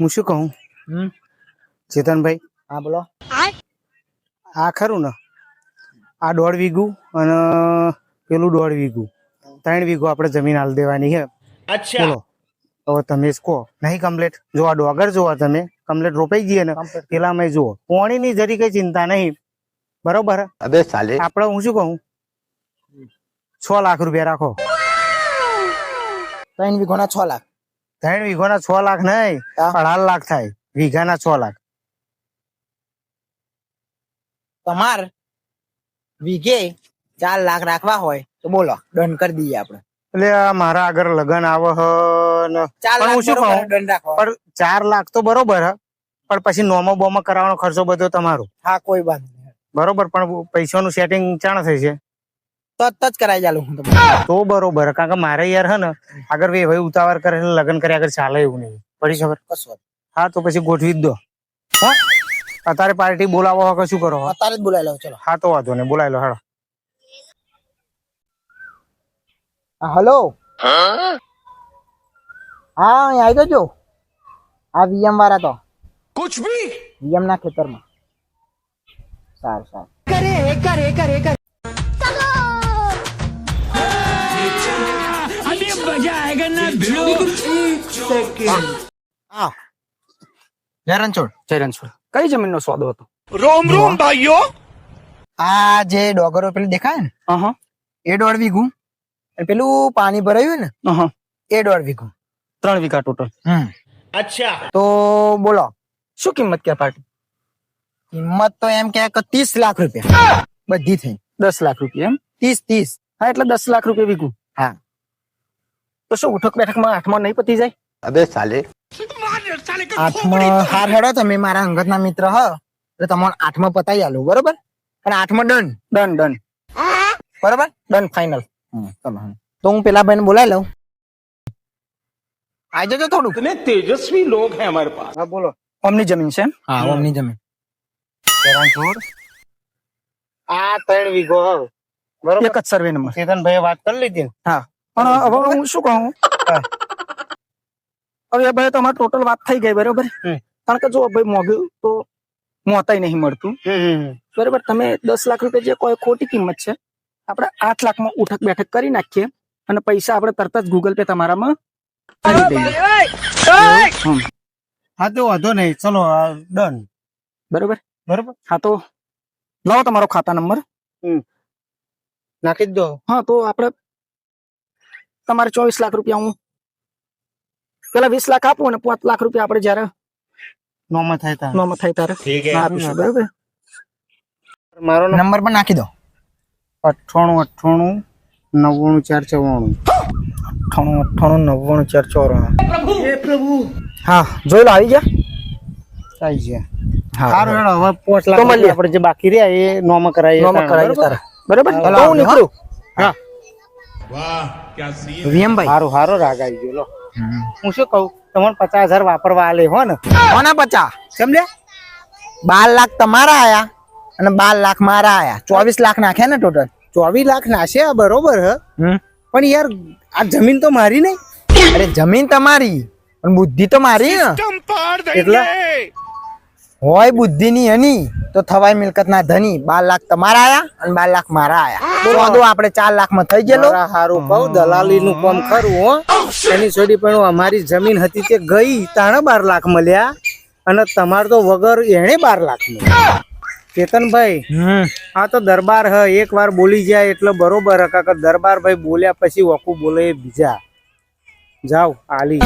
હું શું કહું? હમ? ચેતનભાઈ હા બોલો. આ ખરું ને? આ દોઢ વીઘું અને પેલું દોઢ વીઘું. ત્રણ વીઘું આપણે જમીન હાલ દેવાની છે. બોલો. હવે તમે કહો. નહીં કમ્પ્લેટ જો આ ડોગર જોવા તમે કમ્પ્લેટ રોપાઈ જઈએ ને પેલા પેલામાં જુઓ. પોણીની જરી કઈ ચિંતા નહીં. બરોબર? અબે સાલે. આપણે હું શું કહું? છ લાખ રૂપિયા રાખો. ત્રણ વીઘોના છ લાખ. ત્રણ વીઘોના છ લાખ નહીં. અઢાર લાખ થાય. વીઘાના છ લાખ. તમાર વીઘે ચાર લાખ રાખવા હોય તો બોલો ડન કરી દઈએ આપણે. એટલે મારા આગળ લગન આવે હ ને હું શું કહું? પણ ચાર લાખ તો બરોબર હ પણ પછી નોમો બોમો કરાવવાનો ખર્ચો બધો તમારો. હા કોઈ નહીં. બરોબર પણ પૈસાનું સેટિંગ ચાણ થઈ છે. તો જ કરાવી ચાલુ હું તો બરોબર કારણ કે મારે યાર હે ને આગળ બે ભાઈ ઉતાવળ કરે લગ્ન કર્યા આગળ ચાલે એવું નહીં. પડી ખબર? કશું હા તો પછી ગોઠવી દો. હા? અત્યારે પાર્ટી બોલાવો કે શું કરો અત્યારે જ બોલાવી લો ચલો. હા તો વાંધો નહીં બોલાવી લો હાડો હલો. હા? આવી ગયો જો. આ વીએમ વાળા તો. કુછ ભી? વીએમ ના ખેતરમાં. સારું સારું. કરે કરે કરે. જય રણછોડ જય રણછોડ કઈ જમીનનો સોદો હતો રોમ રોમ ભાઈઓ આ જે ડોગરો પેલી દેખાય ને એ દોઢ વીઘું પેલું પાણી ભરાયું ને એ દોઢ વીઘું ત્રણ વીઘા ટોટલ અચ્છા તો બોલો શું કિંમત કે પાર્ટી કિંમત તો એમ કે ત્રીસ લાખ રૂપિયા બધી થઈ દસ લાખ રૂપિયા એમ ત્રીસ ત્રીસ હા એટલે દસ લાખ રૂપિયા વીઘું હા તો શું ઉઠક બેઠકમાં આઠમાં નહીં પતી જાય? અબે સાલે. આઠમાં હાર હેડો તમે મારા અંગતના મિત્ર હ. એટલે તમારે આઠમાં પતાવી આલું બરોબર? અને આઠમાં ડન. Done done. બરોબર? Done final. તો હું પેલા બેન બોલાવી લઉં. આજે તો થોડું તને તેજસ્વી લોક હે અમારે પાસ. હા બોલો. ઓમની જમીન છે હા ઓમની જમીન. આ ત્રણ વીઘો બરોબર? એક જ સર્વે નંબર ચેતનભાઈ વાત કરી લીધી હા. પણ હવે હું શું કહું? હવે ભાઈ તમારે ટોટલ વાત થઈ ગઈ બરોબર? કારણ કે જો ભાઈ મોગ્યું તો મોતાય નહીં મળતું. બરોબર? તમે દસ લાખ રૂપિયા જે કોઈ ખોટી કિંમત છે આપણે આઠ લાખમાં ઉઠક બેઠક કરી નાખીએ અને પૈસા આપણે તરત જ ગૂગલ પે તમારામાં કરી દઈએ. હા તો વાંધો નહીં. ચલો ડન બરોબર? બરોબર? હા તો લાવો તમારો ખાતા નંબર. નાખી જ દો. હા તો આપણે તમારે ચોવીસ લાખ રૂપિયા હું પેલા વીસ લાખ આપું અને પાંચ લાખ રૂપિયા આપણે જયારે નોમાં થાય તા નોમાં થાય ત્યારે આપીશું બરોબર? મારો નંબર નંબર પણ નાખી દો. અઠ્ઠાણું અઠ્ઠાણું નવ્વાણું ચાર ચવાણું અઠ્ઠાણું અઠ્ઠાણું નવ્વાણું ચાર ચોરાણું. હા જોઈ લો આવી ગયા? આવી ગયા. સારું હેડો હવે પાંચ લાખ તો મળીએ. રૂપિયા આપણે જે બાકી રહ્યા એ નોમાં કરાય નોમાં કરાવી બરોબર? બરાબર? હું નીકળું? હા. હારો સારો રાગ આવી ગયો લો. હું શું કહું તમને પચાસ હજાર વાપરવા આલે હો ને? કોના પચાસ? સમજ્યા બાર લાખ તમારા આયા અને બાર લાખ મારા આયા. ચોવીસ લાખ નાખ્યા ને ટોટલ ચોવીસ લાખ નાશે આ બરોબર હ. હમ. પણ યાર આ જમીન તો મારી નહીં. અરે જમીન તમારી પણ બુદ્ધિ તો મારી ને એટલે? હોય બુદ્ધિ ની હની તો થવાય મિલકત ના ધની. બાર લાખ તમારા આયા અને બાર લાખ મારા આયા. ચોદો આપણે ચાર લાખમાં થઈ ગયેલો. સારું હારું દલાલી નું કામ ખરું હો. એની છોડી પણ અમારી જમીન હતી તે ગઈ તાણે બાર લાખ મળ્યા અને તમાર તો વગર એને બાર લાખ મળ્યા. ચેતનભાઈ હમ. આ તો દરબાર હ એક વાર બોલી જાય એટલે બરોબર હ કાકા દરબાર ભાઈ બોલ્યા પછી વકુ બોલે બીજા. જાઓ આલી.